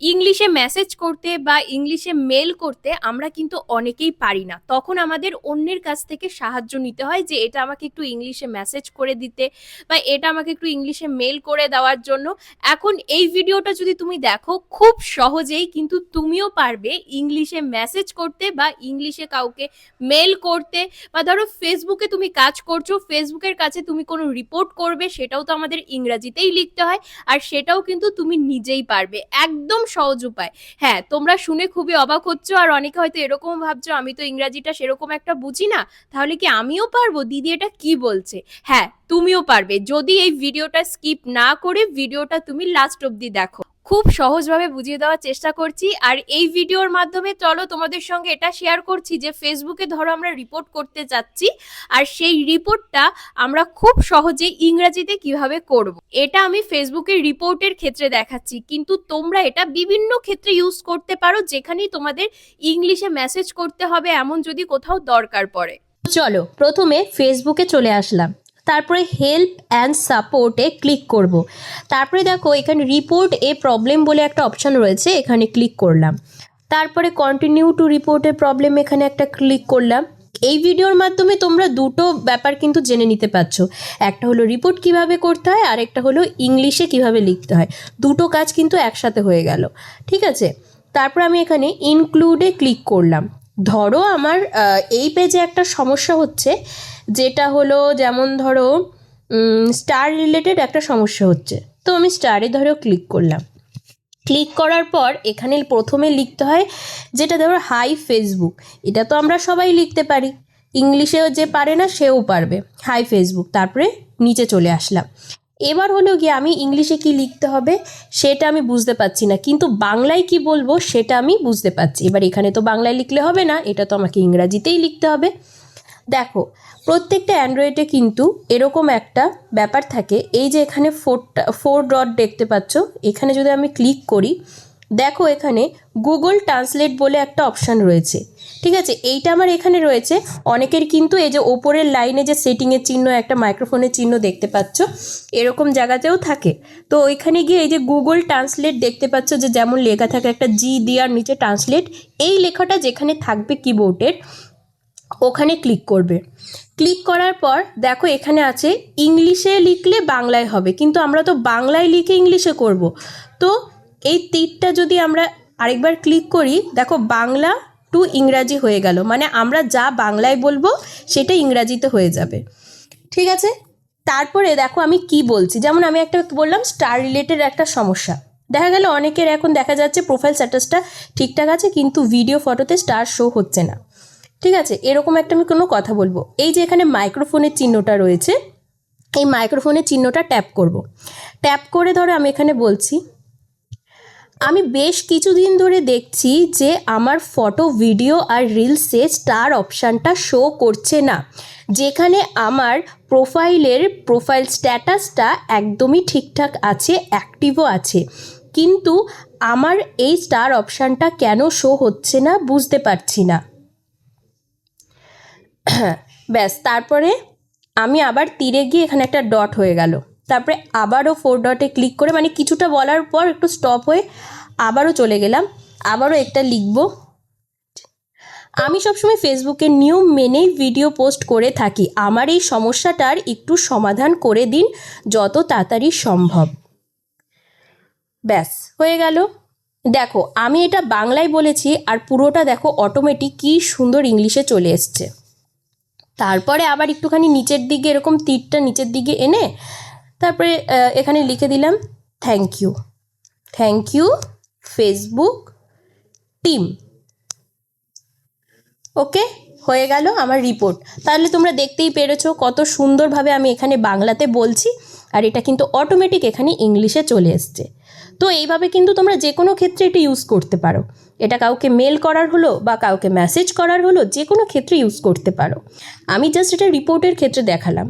ইংলিশে মেসেজ করতে বা ইংলিশে মেল করতে আমরা কিন্তু অনেকেই পারি না। তখন আমাদের অন্যের কাছ থেকে সাহায্য নিতে হয় যে, এটা আমাকে একটু ইংলিশে মেসেজ করে দিতে বা এটা আমাকে একটু ইংলিশে মেল করে দেওয়ার জন্য। এখন এই ভিডিওটা যদি তুমি দেখো, খুব সহজেই কিন্তু তুমিও পারবে ইংলিশে মেসেজ করতে বা ইংলিশে কাউকে মেল করতে বা ধরো ফেসবুকে তুমি কাজ করছ ফেসবুকের কাছে তুমি কোনো রিপোর্ট করবে, সেটাও তো আমাদের ইংরাজিতেই লিখতে হয় আর সেটাও কিন্তু তুমি নিজেই পারবে। একদম সহজ উপায়। হ্যাঁ তোমরা শুনে খুবই অবাক হচ্ছ আর অনেকে হয়তো এরকম ভাবছ, আমি তো ইংরাজিটা সেরকম একটা বুঝি না, তাহলে কি আমিও পারব? দিদি এটা কি বলছে? হ্যাঁ তুমিও পারবে। যদি এই ভিডিওটা স্কিপ না করে ভিডিওটা তুমি লাস্ট অব্দি দেখো। খুব সহজভাবে বুঝিয়ে দেওয়ার চেষ্টা করছি। আর এই ভিডিওর মাধ্যমে চলো তোমাদের সঙ্গে এটা শেয়ার করছি যে ফেসবুকে ধরো আমরা রিপোর্ট করতে যাচ্ছি আর সেই রিপোর্টটা আমরা খুব সহজে ইংরাজিতে কীভাবে করব। এটা আমি ফেসবুকের রিপোর্টের ক্ষেত্রে দেখাচ্ছি, কিন্তু তোমরা এটা বিভিন্ন ক্ষেত্রে ইউজ করতে পারো, যেখানেই তোমাদের ইংলিশে মেসেজ করতে হবে, এমন যদি কোথাও দরকার পড়ে। চলো, প্রথমে ফেসবুকে চলে আসলাম। তারপরে হেল্প অ্যান্ড সাপোর্টে ক্লিক করব। তারপরে দেখো, এখানে রিপোর্ট এ প্রবলেম বলে একটা অপশান রয়েছে, এখানে ক্লিক করলাম। তারপরে কন্টিনিউ টু রিপোর্টের প্রবলেম এখানে একটা ক্লিক করলাম। এই ভিডিওর মাধ্যমে তোমরা দুটো ব্যাপার কিন্তু জেনে নিতে পারছ। একটা হলো রিপোর্ট কীভাবে করতে হয়, আর একটা হলো ইংলিশে কীভাবে লিখতে হয়। দুটো কাজ কিন্তু একসাথে হয়ে গেল। ঠিক আছে? তারপর আমি এখানে ইনক্লুডে ক্লিক করলাম। ধরো আমার এই পেজে একটা সমস্যা হচ্ছে, যেটা হলো যেমন ধরো স্টার রিলেটেড একটা সমস্যা হচ্ছে। তো আমি স্টারে ধরো ক্লিক করলাম। ক্লিক করার পর এখানে প্রথমে লিখতে হয়, যেটা ধরো হাই ফেসবুক এটা তো আমরা সবাই লিখতে পারি। ইংলিশেও যে পারে না, সেও পারবে। হাই ফেসবুক তারপরে নিচে চলে আসলাম। এবার হলো গিয়ে আমি ইংলিশে কি লিখতে হবে সেটা আমি বুঝতে পারছি না। কিন্তু বাংলায় কি বলব সেটা আমি বুঝতে পারছি। এবার এখানে তো বাংলায় লিখলে হবে না, এটা তো আমাকে ইংরাজিতেই লিখতে হবে। দেখো, প্রত্যেকটা অ্যান্ড্রয়েডে কিন্তু এরকম একটা ব্যাপার থাকে। এই যে এখানে ফোরটা ফোর ডট দেখতে পাচ্ছ, এখানে যদি আমি ক্লিক করি দেখো এখানে গুগল ট্রান্সলেট বলে একটা অপশান রয়েছে। ঠিক আছে? এইটা আমার এখানে রয়েছে। অনেকের কিন্তু এই যে ওপরের লাইনে যে সেটিংয়ের চিহ্ন, একটা মাইক্রোফোনের চিহ্ন দেখতে পাচ্ছ, এরকম জায়গাতেও থাকে। তো ওইখানে গিয়ে এই যে গুগল ট্রান্সলেট দেখতে পাচ্ছ যে যেমন লেখা থাকে একটা জি দিয়ার নিচে ট্রান্সলেট এই লেখাটা যেখানে থাকবে কিবোর্ডের ওখানে ক্লিক করবে। ক্লিক করার পর দেখো এখানে আছে ইংলিশে লিখলে বাংলায় হবে। কিন্তু আমরা তো বাংলায় লিখে ইংলিশে করব। তো এই তীরটা যদি আমরা আরেকবার ক্লিক করি, দেখো বাংলা টু ইংরাজি হয়ে গেল। মানে আমরা যা বাংলায় বলব সেটা ইংরাজিতে হয়ে যাবে। ঠিক আছে? তারপরে দেখো আমি কি বলছি। যেমন আমি একটা বললাম স্টার রিলেটেড একটা সমস্যা। দেখা গেল অনেকের এখন দেখা যাচ্ছে প্রোফাইল স্ট্যাটাসটা ঠিকঠাক আছে, কিন্তু ভিডিও ফটোতে স্টার শো হচ্ছে না। ঠিক আছে? এরকম একটা আমি কোনো কথা বলব। এই যে এখানে মাইক্রোফোনের চিহ্নটা রয়েছে, এই মাইক্রোফোনের চিহ্নটা ট্যাপ করব। ট্যাপ করে ধরো আমি এখানে বলছি আমি বেশ কিছুদিন ধরে দেখছি যে আমার ফটো, ভিডিও আর রিলসে স্টার অপশানটা শো করছে না। যেখানে আমার প্রোফাইলের প্রোফাইল স্ট্যাটাসটা একদমই ঠিকঠাক আছে অ্যাক্টিভও আছে। কিন্তু আমার এই স্টার অপশানটা কেন শো হচ্ছে না বুঝতে পারছি না। ব্যাস, তারপরে আমি আবার তীরে গিয়ে এখানে একটা ডট হয়ে গেল। তারপরে আবারও ফোর ডটে ক্লিক করে মানে কিছুটা বলার পর একটু স্টপ হয়ে আবারও চলে গেলাম। আবারও একটা লিখব। আমি সবসময় ফেসবুকের নিয়ম মেনেই ভিডিও পোস্ট করে থাকি। আমার এই সমস্যাটার একটু সমাধান করে দিন যত তাড়াতাড়ি সম্ভব। ব্যাস, হয়ে গেল। দেখো, আমি এটা বাংলায় বলেছি আর পুরোটা দেখো অটোমেটিক কী সুন্দর ইংলিশে চলে এসছে। তারপরে আবার একটুখানি নিচের দিকে এরকম তীরটা নিচের দিকে এনে তারপরে এখানে লিখে দিলাম thank you thank you Facebook team okay হয়ে গেল আমার রিপোর্ট তাহলে তোমরা দেখতেই পেরেছ কত সুন্দরভাবে আমি এখানে বাংলাতে বলছি, আর এটা কিন্তু অটোমেটিক এখানে ইংলিশে চলে এসছে। তো এইভাবে কিন্তু তোমরা যে কোনো ক্ষেত্রে এটা ইউজ করতে পারো। এটা কাউকে মেল করার হলো বা কাউকে মেসেজ করার হলো যে কোনো ক্ষেত্রে ইউজ করতে পারো। আমি জাস্ট এটা রিপোর্টের ক্ষেত্রে দেখালাম।